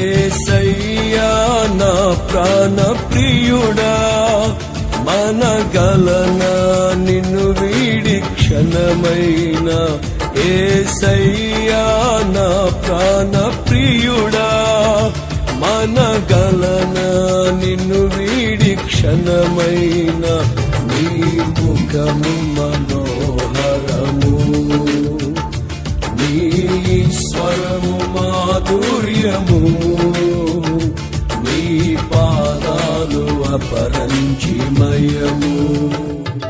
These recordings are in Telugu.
ఏసయ్యా నా ప్రాణ ప్రియుడా మనగలన నిన్ను వీడి క్షణమైన ఏసయ్యా నా ప్రాణ ప్రియుడా మనగలన నిన్ను వీడి క్షణమైన నీ ముఖము అపరంజిమయము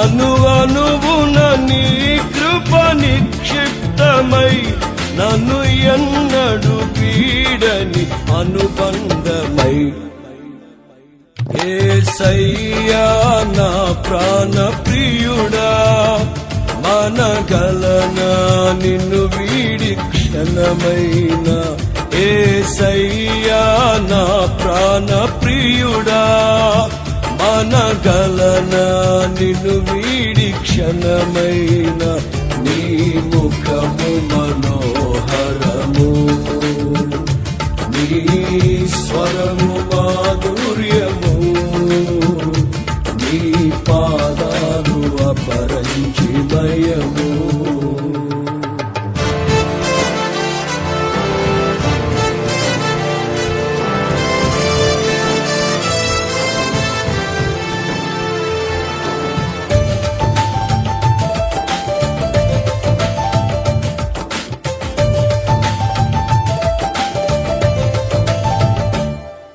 అనువనువున నీ కృప నిక్షిప్తమై నన్ను ఎన్నడు పీడని అనుబంధమై. ఏసయ్యా నా ప్రాణ ప్రియుడా మనగలనా నిన్ను వీడి క్షణమైన సయ్యా నా ప్రాణ ప్రియుడా. అనగలనా నిన్ను వీడి క్షణమైన నీ ముఖము మనోహరము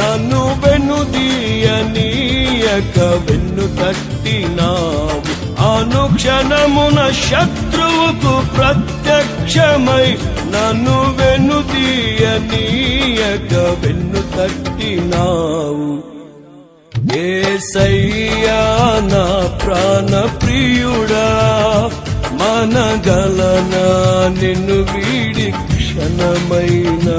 నన్ను వెనుదీయనీయక వెన్ను తట్టినావు. అనుక్షణమున శత్రువుకు ప్రత్యక్షమై నన్ను వెనుదీయనీయక వెన్ను తట్టినావు. ఏసయ్యా నా ప్రాణ ప్రియుడా మనగలనా నిన్ను వీడి క్షణమైనా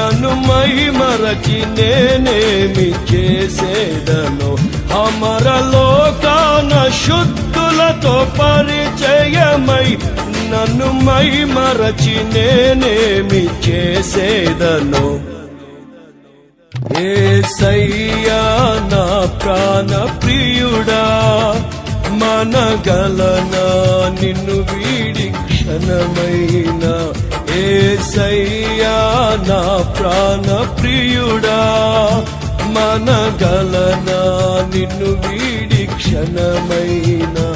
నన్ను మై నేనేమి చేసేదను అమర లోకాన శుద్ధులతో పరిచయమై నన్ను మహిమరచి నేనేమి చేసేదను. ఏసయ్యా నా ప్రాణ ప్రియుడా మనగలనా నిన్ను వీడి క్షణమైన ప్రాణ ప్రియుడా మనగలనా నిన్ను వీడి క్షణమైన.